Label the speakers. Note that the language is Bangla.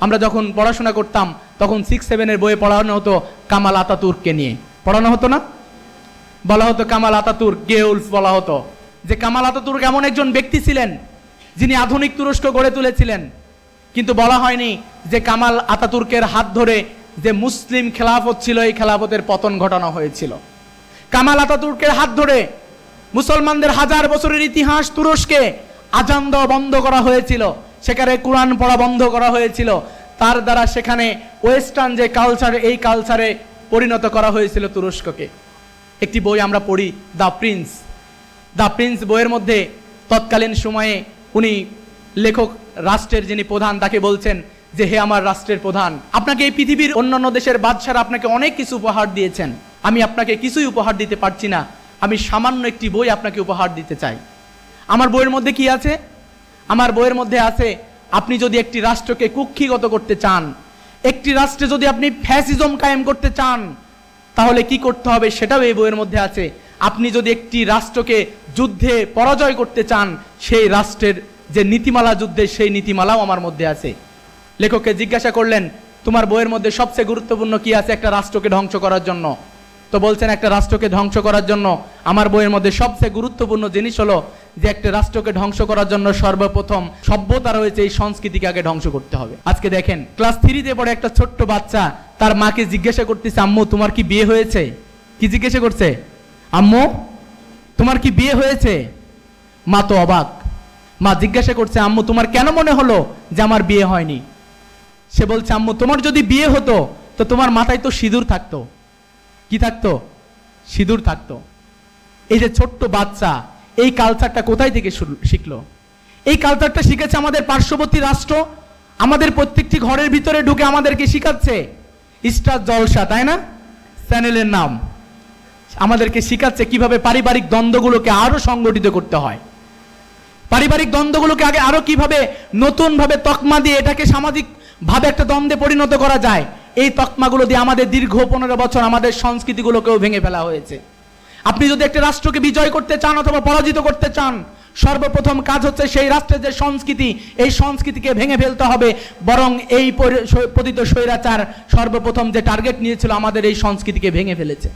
Speaker 1: আমরা যখন পড়াশোনা করতাম, তখন সিক্স সেভেনের বইয়ে পড়ানো হতো কামাল আতাতুর্ককে নিয়ে। পড়ানো হতো না? বলা হতো কামাল আতাতুর্ক গেউলফ বলা হতো। যে কামাল আতাতুর্ক এমন একজন ব্যক্তি ছিলেন, যিনি আধুনিক তুরস্ক গড়ে তুলেছিলেন। কিন্তু বলা হয়নি যে কামাল আতাতুর্কের হাত ধরে যে মুসলিম খেলাফত ছিল, এই খেলাফতের পতন ঘটানো হয়েছিল। কামাল আতাতুর্কের হাত ধরে মুসলমানদের হাজার বছরের ইতিহাস তুরস্কে আজান দেওয়া বন্ধ করা হয়েছিল। সেখানে কোরআন পড়া বন্ধ করা হয়েছিল। তার দ্বারা সেখানে ওয়েস্টার্ন যে কালচার, এই কালচারে পরিণত করা হয়েছিল তুরস্ককে। একটি বই আমরা পড়ি, দ্য প্রিন্স। দ্য প্রিন্স বইয়ের মধ্যে তৎকালীন সময়ে উনি লেখক, রাষ্ট্রের যিনি প্রধান, তাকে বলছেন যে, হে আমার রাষ্ট্রের প্রধান, আপনাকে এই পৃথিবীর অন্যান্য দেশের বাদশারা আপনাকে অনেক কিছু উপহার দিয়েছেন। আমি আপনাকে কিছুই উপহার দিতে পারছি না। আমি সামান্য একটি বই আপনাকে উপহার দিতে চাই। আমার বইয়ের মধ্যে কি আছে? আমার বইয়ের মধ্যে আছে, আপনি যদি একটি রাষ্ট্রকে কুক্ষিগত করতে চান, একটি রাষ্ট্রে যদি আপনি ফ্যাসিজম কায়েম করতে চান, তাহলে কি করতে হবে সেটাও এই বইয়ের মধ্যে আছে। আপনি যদি একটি রাষ্ট্রকে যুদ্ধে পরাজয় করতে চান, সেই রাষ্ট্রের যে নীতিমালা যুদ্ধে সেই নীতিমালাও আমার মধ্যে আছে। লেখককে জিজ্ঞাসা করলেন, তোমার বইয়ের মধ্যে সবচেয়ে গুরুত্বপূর্ণ কি আছে একটা রাষ্ট্রকে ধ্বংস করার জন্য? তো বলছেন একটা রাষ্ট্রকে ধ্বংস করার জন্য আমার বইয়ের মধ্যে সবচেয়ে গুরুত্বপূর্ণ জিনিস হলো যে একটা রাষ্ট্রকে ধ্বংস করার জন্য সর্বপ্রথম সভ্যতা রয়েছে এই সংস্কৃতিকে আগে ধ্বংস করতে হবে। আজকে দেখেন ক্লাস থ্রিতে পড়ে একটা ছোট্ট বাচ্চা, তার মাকে জিজ্ঞাসা করতেছে, আম্মু, তোমার কি বিয়ে হয়েছে? কি জিজ্ঞাসা করছে? আম্মু, তোমার কি বিয়ে হয়েছে? মা তো অবাক। মা জিজ্ঞাসা করছে, আম্মু, তোমার কেন মনে হলো যে আমার বিয়ে হয়নি? সে বলছে, আম্মু, তোমার যদি বিয়ে হতো, তো তোমার মাথায় তো সিঁদুর থাকতো। কি থাকতো? সিঁদুর থাকতো। এই যে ছোট্ট বাচ্চা, এই কালচারটা কোথায় থেকে শিখলো? এই কালচারটা শিখেছে আমাদের পার্শ্ববর্তী রাষ্ট্র। আমাদের প্রত্যেকটি ঘরের ভিতরে ঢুকে আমাদেরকে শিখাচ্ছে। স্টার জলসা, তাই না? চ্যানেলের নাম। আমাদেরকে শিখাচ্ছে কীভাবে পারিবারিক দ্বন্দ্বগুলোকে আরও সংগঠিত করতে হয়। পারিবারিক দ্বন্দ্বগুলোকে আগে আরও কীভাবে নতুন ভাবে তকমা দিয়ে এটাকে সামাজিক ভাবে একটা দ্বন্দ্বে পরিণত করা যায় এই তকমাগুলো দিয়ে আমাদের দীর্ঘ পনেরো বছর আমাদের সংস্কৃতিগুলোকেও ভেঙে ফেলা হয়েছে। আপনি যদি একটা রাষ্ট্রকে বিজয় করতে চান অথবা পরাজিত করতে চান, সর্বপ্রথম কাজ হচ্ছে সেই রাষ্ট্রের যে সংস্কৃতি, এই সংস্কৃতিকে ভেঙে ফেলতে হবে। বরং এই পতিত স্বৈরাচার সর্বপ্রথম যে টার্গেট নিয়েছিল আমাদের এই সংস্কৃতিকে ভেঙে ফেলেছে।